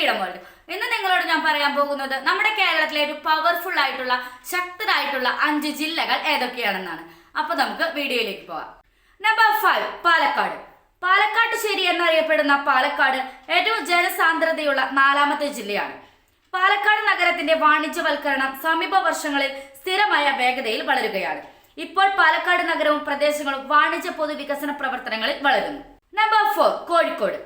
Freedom world ഇന്ന് നിങ്ങളോട് ഞാൻ പറയാൻ പോകുന്നത് നമ്മുടെ കേരളത്തിലെ ഒരു പവർഫുൾ ആയിട്ടുള്ള ശക്തരായിട്ടുള്ള അഞ്ച് ജില്ലകൾ ഏതൊക്കെയാണെന്നാണ്. അപ്പൊ നമുക്ക് വീഡിയോയിലേക്ക് പോവാം. Number five Palakkad. പാലക്കാട്ടുശ്ശേരി എന്നറിയപ്പെടുന്ന പാലക്കാട് ഏറ്റവും ജനസാന്ദ്രതയുള്ള നാലാമത്തെ ജില്ലയാണ്. പാലക്കാട് നഗരത്തിന്റെ വാണിജ്യവൽക്കരണം സമീപ വർഷങ്ങളിൽ സ്ഥിരമായ വേഗതയിൽ വളരുകയാണ്. ഇപ്പോൾ പാലക്കാട് നഗരവും പ്രദേശങ്ങളും വാണിജ്യ പൊതുവികസന പ്രവർത്തനങ്ങളിൽ വളരുന്നു. Number four Kozhikode.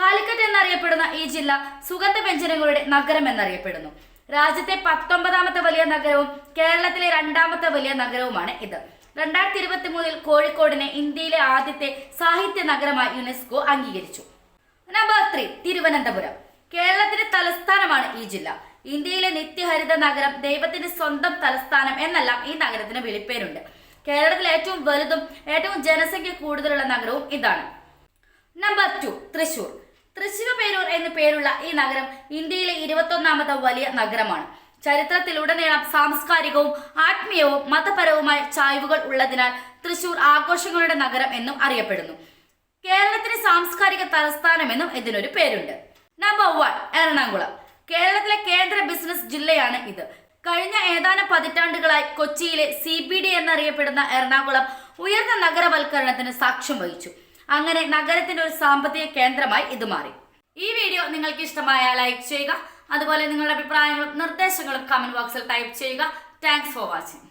കാലിക്കറ്റ് എന്നറിയപ്പെടുന്ന ഈ ജില്ല സുഗന്ധ വ്യഞ്ജനങ്ങളുടെ നഗരം എന്നറിയപ്പെടുന്നു രാജ്യത്തെ പത്തൊമ്പതാമത്തെ വലിയ നഗരവും കേരളത്തിലെ രണ്ടാമത്തെ വലിയ നഗരവുമാണ് ഇത്. രണ്ടായിരത്തി ഇരുപത്തി മൂന്നിൽ കോഴിക്കോടിനെ ഇന്ത്യയിലെ ആദ്യത്തെ സാഹിത്യ നഗരമായി യുനെസ്കോ അംഗീകരിച്ചു. Number three Thiruvananthapuram. കേരളത്തിന്റെ തലസ്ഥാനമാണ് ഈ ജില്ല. ഇന്ത്യയിലെ നിത്യഹരിത നഗരം ദൈവത്തിന്റെ സ്വന്തം തലസ്ഥാനം എന്നെല്ലാം ഈ നഗരത്തിന് വിളിപ്പേരുണ്ട്. കേരളത്തിലെ ഏറ്റവും വലുതും ഏറ്റവും ജനസംഖ്യ കൂടുതലുള്ള നഗരവും ഇതാണ്. Number two Thrissur. Thrissur Perur എന്നു പേരുള്ള ഈ നഗരം ഇന്ത്യയിലെ ഇരുപത്തൊന്നാമത്തെ വലിയ നഗരമാണ്. ചരിത്രത്തിലുടനീളം സാംസ്കാരികവും ആത്മീയവും മതപരവുമായ ചായ്വുകൾ ഉള്ളതിനാൽ തൃശൂർ ആഘോഷങ്ങളുടെ നഗരം എന്നും അറിയപ്പെടുന്നു. കേരളത്തിന് സാംസ്കാരിക തലസ്ഥാനമെന്നും ഇതിനൊരു പേരുണ്ട്. Number one Ernakulam. കേരളത്തിലെ കേന്ദ്ര ബിസിനസ് ജില്ലയാണ് ഇത്. കഴിഞ്ഞ ഏതാനും പതിറ്റാണ്ടുകളായി കൊച്ചിയിലെ സി ബി ഡി എന്നറിയപ്പെടുന്ന എറണാകുളം ഉയർന്ന നഗരവൽക്കരണത്തിന് സാക്ഷ്യം വഹിച്ചു. അങ്ങനെ നഗരത്തിന്റെ ഒരു സാമ്പത്തിക കേന്ദ്രമായി ഇത് മാറി. ഈ വീഡിയോ നിങ്ങൾക്ക് ഇഷ്ടമായ ലൈക്ക് ചെയ്യുക. അതുപോലെ നിങ്ങളുടെ അഭിപ്രായങ്ങളും നിർദ്ദേശങ്ങളും കമന്റ് ബോക്സിൽ ടൈപ്പ് ചെയ്യുക. Thanks for watching